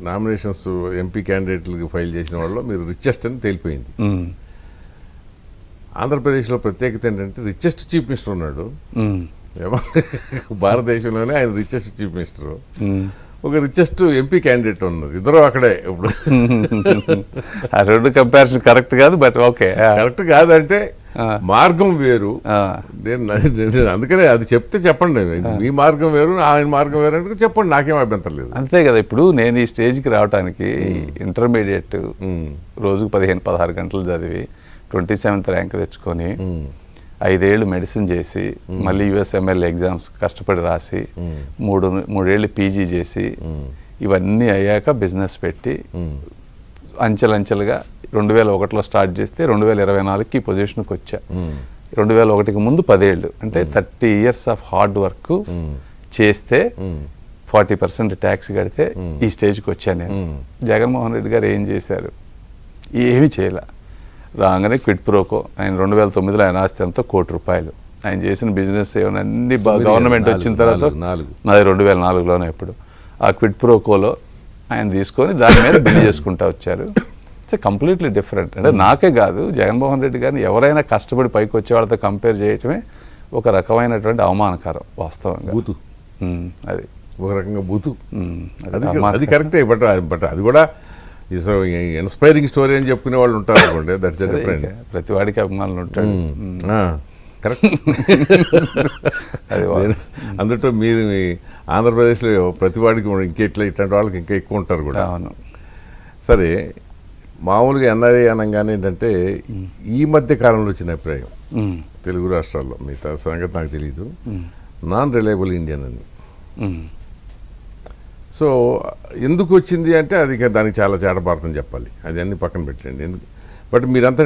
Nominations MP క్యాండిడేట్లకు file చేసిన వాళ్ళు మీరు రిచెస్ట్ అని తేలిపోయింది. ఆంధ్రప్రదేశ్లో ప్రత్యేకత ఏంటంటే రిచెస్ట్ చీఫ్ మినిస్టర్ ఉన్నాడు. భారతదేశంలోనే ఆయన రిచెస్ట్ చీఫ్ మినిస్టర్. ఒక రిచెస్ట్ ఎంపీ క్యాండిడేట్ ఉన్నారు. ఇద్దరు అక్కడే ఇప్పుడు. ఆ రెండు కంపారిజన్ కరెక్ట్ కాదు బట్ ఓకే. కరెక్ట్ కాదంటే మార్గం వేరు. నేను అందుకనే అది చెప్తే చెప్పండి. మీ మార్గం వేరు ఆయన మార్గం వేరు అంటే చెప్పండి. నాకేం అభ్యంతరం లేదు. అంతే కదా. ఇప్పుడు నేను ఈ స్టేజ్కి రావడానికి ఇంటర్మీడియట్ రోజుకు పదిహేను పదహారు గంటలు చదివి ట్వంటీ సెవెంత్ ర్యాంక్ తెచ్చుకొని ఐదేళ్ళు మెడిసిన్ చేసి మళ్ళీ యుఎస్ఎంఎల్ ఎగ్జామ్స్ కష్టపడి రాసి మూడు మూడేళ్ళు పీజీ చేసి ఇవన్నీ అయ్యాక బిజినెస్ పెట్టి అంచెలంచెలుగా రెండు వేల ఒకటిలో స్టార్ట్ చేస్తే రెండు వేల ఇరవై నాలుగుకి ఈ పొజిషన్కి వచ్చా. రెండు వేల ఒకటికి ముందు పదేళ్ళు అంటే thirty years of hard work చేస్తే ఫార్టీ పర్సెంట్ ట్యాక్స్ కడితే ఈ స్టేజ్కి వచ్చాను నేను. జగన్మోహన్ రెడ్డి గారు ఏం చేశారు? ఏమీ చేయలే. రాగానే క్విట్ ప్రోకో ఆయన రెండు వేల తొమ్మిదిలో ఆయన ఆస్తి అంతా కోటి రూపాయలు. ఆయన చేసిన బిజినెస్ ఏమైనా అన్ని గవర్నమెంట్ వచ్చిన తర్వాత. నాది రెండు వేల నాలుగులోనే ఇప్పుడు. ఆ క్విట్ ప్రోకోలో ఆయన తీసుకొని దాని మీద బిల్ చేసుకుంటా వచ్చారు. ఇట్స్ కంప్లీట్లీ డిఫరెంట్ అంటే నాకే కాదు జగన్మోహన్ రెడ్డి గారిని ఎవరైనా కష్టపడి పైకి వచ్చే వాళ్ళతో కంపేర్ చేయటమే ఒక రకమైనటువంటి అవమానకరం వాస్తవంగా. బూతు. అది. ఒక రకంగా బూతు. అది అది కరెక్టే బట్ బట్ అది కూడా ఇస్ ఇన్స్పైరింగ్ స్టోరీ అని చెప్పుకునే వాళ్ళు ఉంటారు అనుకోండి దట్స్ డిఫరెంట్ ప్రతి వాడికి అభిమానులు ఉంటాడు. కరెక్ట్. అది అందులో మీరు ఆంధ్రప్రదేశ్లో ప్రతి వాడికి ఇంకా ఇట్లా ఇట్లాంటి వాళ్ళకి ఇంకా ఎక్కువ ఉంటారు కూడా. అవును. సరే మామూలుగా ఎన్ఆర్ఐ అనగానే ఏంటంటే ఈ మధ్య కాలంలో వచ్చిన అభిప్రాయం. తెలుగు రాష్ట్రాల్లో మిగతా సంగతి నాకు తెలియదు నాన్ రిలయబుల్ ఇండియన్ అని. సో ఎందుకు వచ్చింది అంటే అది దానికి చాలా చేటపార్థం చెప్పాలి. అది అన్ని పక్కన పెట్టండి. ఎందుకు? బట్ మీరంతా